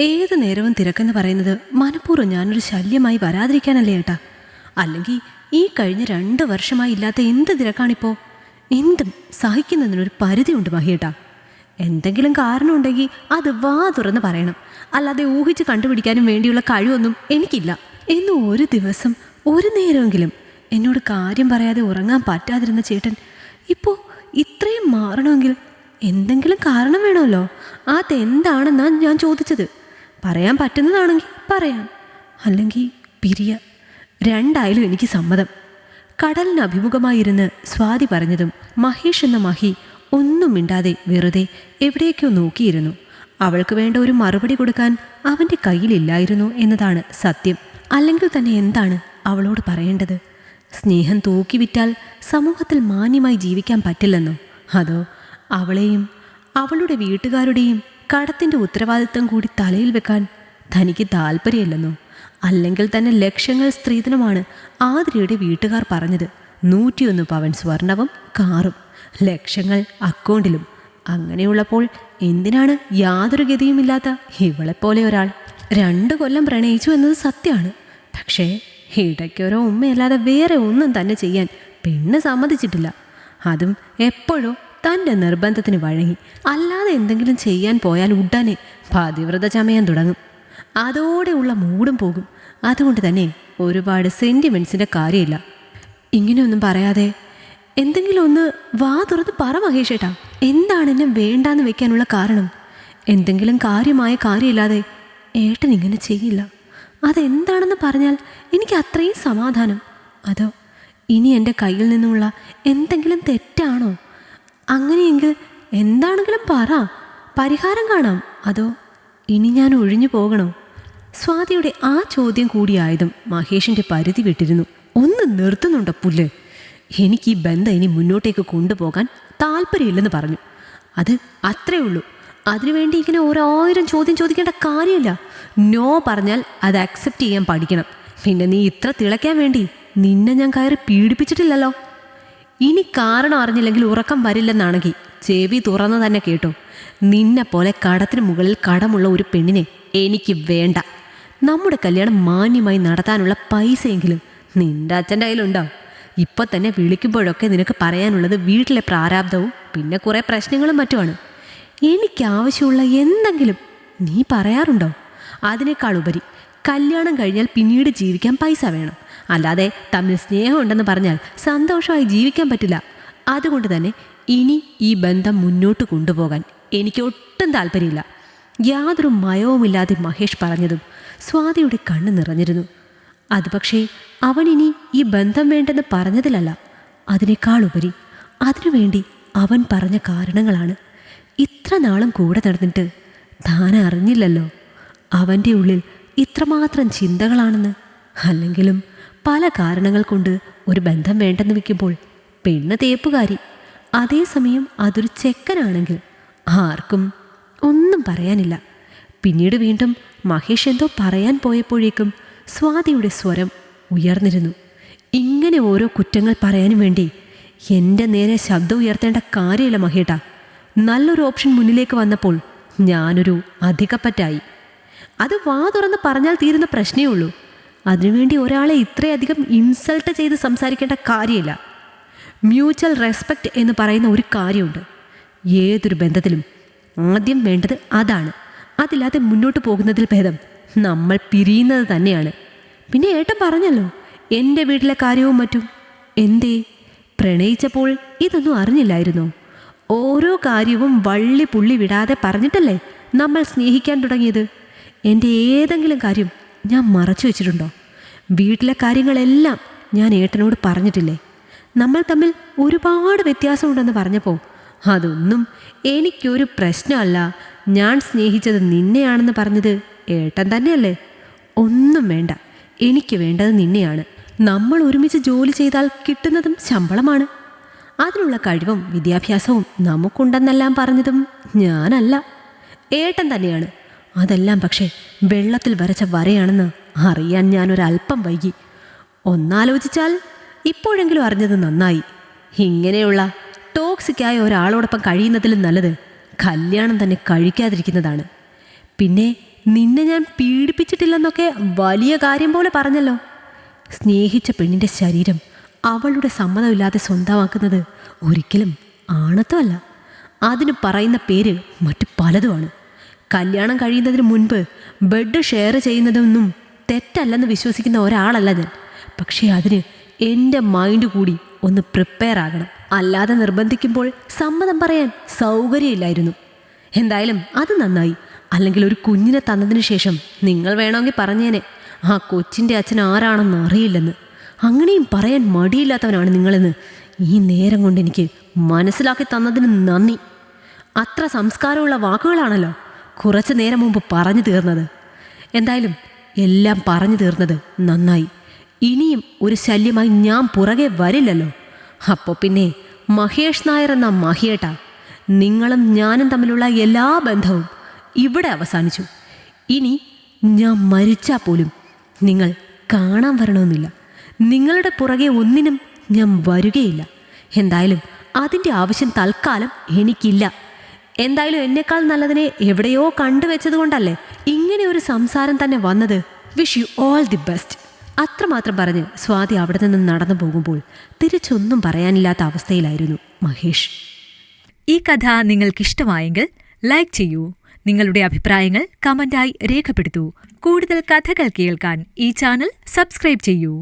ഏത് നേരവും തിരക്കെന്ന് പറയുന്നത് മനഃപൂർവം ഞാനൊരു ശല്യമായി വരാതിരിക്കാനല്ലേ ഏട്ടാ. അല്ലെങ്കിൽ ഈ കഴിഞ്ഞ രണ്ട് വർഷമായി ഇല്ലാത്ത എന്ത് തിരക്കാണിപ്പോൾ എന്തും സഹിക്കുന്നതിനൊരു പരിധിയുണ്ട് മഹിയേട്ടാ എന്തെങ്കിലും കാരണമുണ്ടെങ്കിൽ അത് വാ തുറന്ന് പറയണം. അല്ലാതെ ഊഹിച്ച് കണ്ടുപിടിക്കാനും വേണ്ടിയുള്ള കഴിവൊന്നും എനിക്കില്ല. എന്ന് ഒരു ദിവസം ഒരു നേരമെങ്കിലും എന്നോട് കാര്യം പറയാതെ ഉറങ്ങാൻ പറ്റാതിരുന്ന ചേട്ടൻ ഇപ്പോൾ ഇത്രയും മാറണമെങ്കിൽ എന്തെങ്കിലും കാരണം വേണമല്ലോ? അതെന്താണെന്നാണ് ഞാൻ ചോദിച്ചത്. പറയാൻ പറ്റുന്നതാണെങ്കിൽ പറയാം. അല്ലെങ്കിൽ പിരിയ. രണ്ടായാലും എനിക്ക് സമ്മതം. കടലിന് അഭിമുഖമായിരുന്ന് സ്വാതി പറഞ്ഞതും മഹേഷ് എന്ന മഹി ഒന്നും മിണ്ടാതെ വെറുതെ എവിടേക്കോ നോക്കിയിരുന്നു. അവൾക്ക് വേണ്ട ഒരു മറുപടി കൊടുക്കാൻ അവന്റെ കയ്യിലില്ലായിരുന്നു എന്നതാണ് സത്യം. അല്ലെങ്കിൽ തന്നെ എന്താണ് അവളോട് പറയേണ്ടത്? സ്നേഹം തൂക്കി വിറ്റാൽ സമൂഹത്തിൽ മാന്യമായി ജീവിക്കാൻ പറ്റില്ലെന്നോ? അതോ അവളെയും അവളുടെ വീട്ടുകാരുടെയും കടത്തിന്റെ ഉത്തരവാദിത്തം കൂടി തലയിൽ വെക്കാൻ തനിക്ക് താല്പര്യമില്ലെന്നോ അല്ലെങ്കിൽ തന്നെ ലക്ഷങ്ങൾ സ്ത്രീധനമാണ് ആതിരയുടെ വീട്ടുകാർ പറഞ്ഞത്. നൂറ്റിയൊന്ന് പവൻ സ്വർണവും കാറും ലക്ഷങ്ങൾ അക്കൗണ്ടിലും. അങ്ങനെയുള്ളപ്പോൾ എന്തിനാണ് യാതൊരു ഗതിയുമില്ലാത്ത ഇവളെപ്പോലെ ഒരാൾ രണ്ട് കൊല്ലം പ്രണയിച്ചു എന്നത് സത്യമാണ്. പക്ഷേ ഇടയ്ക്കൊരോ ഉമ്മയല്ലാതെ വേറെ ഒന്നും തന്നെ ചെയ്യാൻ പെണ്ണ് സമ്മതിച്ചിട്ടില്ല. അതും എപ്പോഴോ തന്റെ നിർബന്ധത്തിന് വഴങ്ങി അല്ലാതെ എന്തെങ്കിലും ചെയ്യാൻ പോയാൽ ഉടനെ പതിവ്രത ചമയാൻ തുടങ്ങും. അതോടെയുള്ള മൂടും പോകും. അതുകൊണ്ട് തന്നെ ഒരുപാട് സെന്റിമെൻസിന്റെ കാര്യമില്ല. ഇങ്ങനെയൊന്നും പറയാതെ എന്തെങ്കിലും ഒന്ന് വാ തുറന്ന് പറ മഹേഷേട്ടാ എന്താണ് എന്നെ വേണ്ടാന്ന് വെക്കാനുള്ള കാരണം? എന്തെങ്കിലും കാര്യമായ കാര്യമില്ലാതെ ഏട്ടൻ ഇങ്ങനെ ചെയ്യില്ല. അതെന്താണെന്ന് പറഞ്ഞാൽ എനിക്ക് അത്രയും സമാധാനം. അതോ ഇനി എന്റെ കയ്യിൽ നിന്നുള്ള എന്തെങ്കിലും തെറ്റാണോ? അങ്ങനെയെങ്കിൽ എന്താണെങ്കിലും പറ. പരിഹാരം കാണാം. അതോ ഇനി ഞാൻ ഒഴിഞ്ഞു പോകണോ? സ്വാതിയുടെ ആ ചോദ്യം കൂടിയായതും മഹേഷിന്റെ പരിധി വിട്ടിരുന്നു. ഒന്ന് നിർത്തുന്നുണ്ടോ പുല്ല്? എനിക്ക് ഈ ബന്ധം ഇനി മുന്നോട്ടേക്ക് കൊണ്ടുപോകാൻ താല്പര്യമില്ലെന്ന് പറഞ്ഞു. അത് അത്രേ ഉള്ളൂ. അതിനുവേണ്ടി ഇങ്ങനെ ഓരോയിരം ചോദ്യം ചോദിക്കേണ്ട കാര്യമില്ല. നോ പറഞ്ഞാൽ അത് അക്സെപ്റ്റ് ചെയ്യാൻ പഠിക്കണം. പിന്നെ നീ ഇത്ര തിളയ്ക്കാൻ വേണ്ടി നിന്നെ ഞാൻ കയറി പീഡിപ്പിച്ചിട്ടില്ലല്ലോ. ഇനി കാരണം അറിഞ്ഞില്ലെങ്കിൽ ഉറക്കം വരില്ലെന്നാണെങ്കിൽ ചെവി തുറന്നു തന്നെ കേട്ടോ. നിന്നെ പോലെ കടത്തിന് മുകളിൽ കടമുള്ള ഒരു പെണ്ണിനെ എനിക്ക് വേണ്ട. നമ്മുടെ കല്യാണം മാന്യമായി നടത്താനുള്ള പൈസയെങ്കിലും നിന്റെ അച്ഛന്റെ കയ്യിലുണ്ടാവും ഇപ്പൊ തന്നെ വിളിക്കുമ്പോഴൊക്കെ നിനക്ക് പറയാനുള്ളത് വീട്ടിലെ പ്രാരാബ്ദവും പിന്നെ കുറേ പ്രശ്നങ്ങളും മറ്റുമാണ്. എനിക്ക് ആവശ്യമുള്ള എന്തെങ്കിലും നീ പറയാറുണ്ടോ? അതിനേക്കാൾ ഉപരി കല്യാണം കഴിഞ്ഞാൽ പിന്നീട് ജീവിക്കാൻ പൈസ വേണം. അല്ലാതെ തമ്മിൽ സ്നേഹമുണ്ടെന്ന് പറഞ്ഞാൽ സന്തോഷമായി ജീവിക്കാൻ പറ്റില്ല. അതുകൊണ്ട് തന്നെ ഇനി ഈ ബന്ധം മുന്നോട്ട് കൊണ്ടുപോകാൻ എനിക്ക് ഒട്ടും താല്പര്യമില്ല. യാതൊരു മയവുമില്ലാതെ മഹേഷ് പറഞ്ഞതും സ്വാതിയുടെ കണ്ണ് നിറഞ്ഞിരുന്നു. അത് പക്ഷേ ഇനി ഈ ബന്ധം വേണ്ടെന്ന് പറഞ്ഞതിലല്ല അതിനേക്കാളുപരി അതിനുവേണ്ടി അവൻ പറഞ്ഞ കാരണങ്ങളാണ്. ഇത്ര നാളും കൂടെ നടന്നിട്ട് താൻ അറിഞ്ഞില്ലല്ലോ അവന്റെ ഉള്ളിൽ ഇത്രമാത്രം ചിന്തകളാണെന്ന്. അല്ലെങ്കിലും പല കാരണങ്ങൾ കൊണ്ട് ഒരു ബന്ധം വേണ്ടെന്ന് വെക്കുമ്പോൾ പെണ്ണ് തേപ്പുകാരി. അതേസമയം അതൊരു ചെക്കനാണെങ്കിൽ ആർക്കും ഒന്നും പറയാനില്ല. പിന്നീട് വീണ്ടും മഹേഷ് എന്തോ പറയാൻ പോയപ്പോഴേക്കും സ്വാതിയുടെ സ്വരം ഉയർന്നിരുന്നു. ഇങ്ങനെ ഓരോ കുറ്റങ്ങൾ പറയാനും വേണ്ടി എന്റെ നേരെ ശബ്ദം ഉയർത്തേണ്ട കാര്യമില്ല മഹേട്ട. നല്ലൊരു ഓപ്ഷൻ മുന്നിലേക്ക് വന്നപ്പോൾ ഞാനൊരു അധികപ്പറ്റായി. അത് വാ തുറന്ന് പറഞ്ഞാൽ തീരുന്ന പ്രശ്നമേ ഉള്ളൂ. അതിനുവേണ്ടി ഒരാളെ ഇത്രയധികം ഇൻസൾട്ട് ചെയ്ത് സംസാരിക്കേണ്ട കാര്യമില്ല. മ്യൂച്വൽ റെസ്പെക്റ്റ് എന്ന് പറയുന്ന ഒരു കാര്യമുണ്ട്. ഏതൊരു ബന്ധത്തിലും ആദ്യം വേണ്ടത് അതാണ്. അതില്ലാതെ മുന്നോട്ട് പോകുന്നതിൽ ഭേദം നമ്മൾ പിരിയുന്നത് തന്നെയാണ്. പിന്നെ ഏട്ടൻ പറഞ്ഞല്ലോ എന്റെ വീട്ടിലെ കാര്യവും മറ്റും. എന്തേ? പ്രണയിച്ചപ്പോൾ ഇതൊന്നും അറിഞ്ഞില്ലായിരുന്നു. ഓരോ കാര്യവും വള്ളി പുള്ളി വിടാതെ പറഞ്ഞിട്ടല്ലേ നമ്മൾ സ്നേഹിക്കാൻ തുടങ്ങിയത്? എന്റെ ഏതെങ്കിലും കാര്യം ഞാൻ മറച്ചു വെച്ചിട്ടുണ്ടോ? വീട്ടിലെ കാര്യങ്ങളെല്ലാം ഞാൻ ഏട്ടനോട് പറഞ്ഞിട്ടില്ലേ? നമ്മൾ തമ്മിൽ ഒരുപാട് വ്യത്യാസമുണ്ടെന്ന് പറഞ്ഞപ്പോൾ അതൊന്നും എനിക്കൊരു പ്രശ്നമല്ല. ഞാൻ സ്നേഹിച്ചത് നിന്നെയാണെന്ന് പറഞ്ഞത് ഏട്ടൻ തന്നെയല്ലേ? ഒന്നും വേണ്ട. എനിക്ക് വേണ്ടത് നിന്നെയാണ്. നമ്മൾ ഒരുമിച്ച് ജോലി ചെയ്താൽ കിട്ടുന്നതും ശമ്പളമാണ്. അതിനുള്ള കഴിവും വിദ്യാഭ്യാസവും നമുക്കുണ്ടെന്നെല്ലാം പറഞ്ഞതും ഞാനല്ല. ഏട്ടൻ തന്നെയാണ്. അതെല്ലാം പക്ഷേ വെള്ളത്തിൽ വരച്ച വരയാണെന്ന് അറിയാൻ ഞാനൊരല്പം വൈകി. ഒന്നാലോചിച്ചാൽ ഇപ്പോഴെങ്കിലും അറിഞ്ഞത് നന്നായി. ഇങ്ങനെയുള്ള ടോക്സിക്കായ ഒരാളോടൊപ്പം കഴിയുന്നതിലും നല്ലത് കല്യാണം തന്നെ കഴിക്കാതിരിക്കുന്നതാണ്. പിന്നെ നിന്നെ ഞാൻ പീഡിപ്പിച്ചിട്ടില്ലെന്നൊക്കെ വലിയ കാര്യം പോലെ പറഞ്ഞല്ലോ. സ്നേഹിച്ച പെണ്ണിന്റെ ശരീരം അവളുടെ സമ്മതമില്ലാതെ സ്വന്തമാക്കുന്നത് ഒരിക്കലും ആണത്വമല്ല അതിന് പറയുന്ന പേര് മറ്റു പലതുമാണ്. കല്യാണം കഴിയുന്നതിന് മുൻപ് ബെഡ് ഷെയർ ചെയ്യുന്നതൊന്നും തെറ്റല്ലെന്ന് വിശ്വസിക്കുന്ന ഒരാളല്ല ഞാൻ. പക്ഷേ അതിന് എന്റെ മൈൻഡ് കൂടി ഒന്ന് പ്രിപ്പയർ ആകണം. അല്ലാതെ നിർബന്ധിക്കുമ്പോൾ സമ്മതം പറയാൻ സൗകര്യമില്ലായിരുന്നു. എന്തായാലും അത് നന്നായി. അല്ലെങ്കിൽ ഒരു കുഞ്ഞിനെ തന്നതിന് ശേഷം നിങ്ങൾ വേണമെങ്കിൽ പറഞ്ഞേനെ. ആ കൊച്ചിന്റെ അച്ഛൻ ആരാണെന്ന് അറിയില്ലെന്ന്. അങ്ങനെയും പറയാൻ മടിയില്ലാത്തവനാണ് നിങ്ങളെന്ന് ഈ നേരം കൊണ്ട് എനിക്ക് മനസ്സിലാക്കി തന്നതിന് നന്ദി. അത്ര സംസ്കാരമുള്ള വാക്കുകളാണല്ലോ. കുറച്ചു നേരം മുമ്പ് പറഞ്ഞു തീർന്നത്. എന്തായാലും എല്ലാം പറഞ്ഞു തീർന്നത് നന്നായി. ഇനിയും ഒരു ശല്യമായി ഞാൻ പുറകെ വരില്ലല്ലോ. അപ്പോൾ പിന്നെ മഹേഷ് നായർ എന്ന മഹിയേട്ട നിങ്ങളും ഞാനും തമ്മിലുള്ള എല്ലാ ബന്ധവും ഇവിടെ അവസാനിച്ചു. ഇനി ഞാൻ മരിച്ചാൽ പോലും നിങ്ങൾ കാണാൻ വരണമെന്നില്ല. നിങ്ങളുടെ പുറകെ ഒന്നിനും ഞാൻ വരികയില്ല. എന്തായാലും അതിന്റെ ആവശ്യം തൽക്കാലം എനിക്കില്ല. എന്തായാലും എന്നെക്കാൾ നല്ലതിനെ എവിടെയോ കണ്ടുവെച്ചതുകൊണ്ടല്ലേ ഇങ്ങനെ ഒരു സംസാരം തന്നെ വന്നത്. Wish you all the best അത്രമാത്രം പറഞ്ഞ് സ്വാതി അവിടെ നിന്ന് നടന്നു പോകുമ്പോൾ തിരിച്ചൊന്നും പറയാനില്ലാത്ത അവസ്ഥയിലായിരുന്നു മഹേഷ്. ഈ കഥ നിങ്ങൾക്കിഷ്ടമായെങ്കിൽ ലൈക്ക് ചെയ്യൂ. നിങ്ങളുടെ അഭിപ്രായങ്ങൾ കമന്റായി രേഖപ്പെടുത്തൂ. കൂടുതൽ കഥകൾ കേൾക്കാൻ ഈ ചാനൽ സബ്സ്ക്രൈബ് ചെയ്യൂ.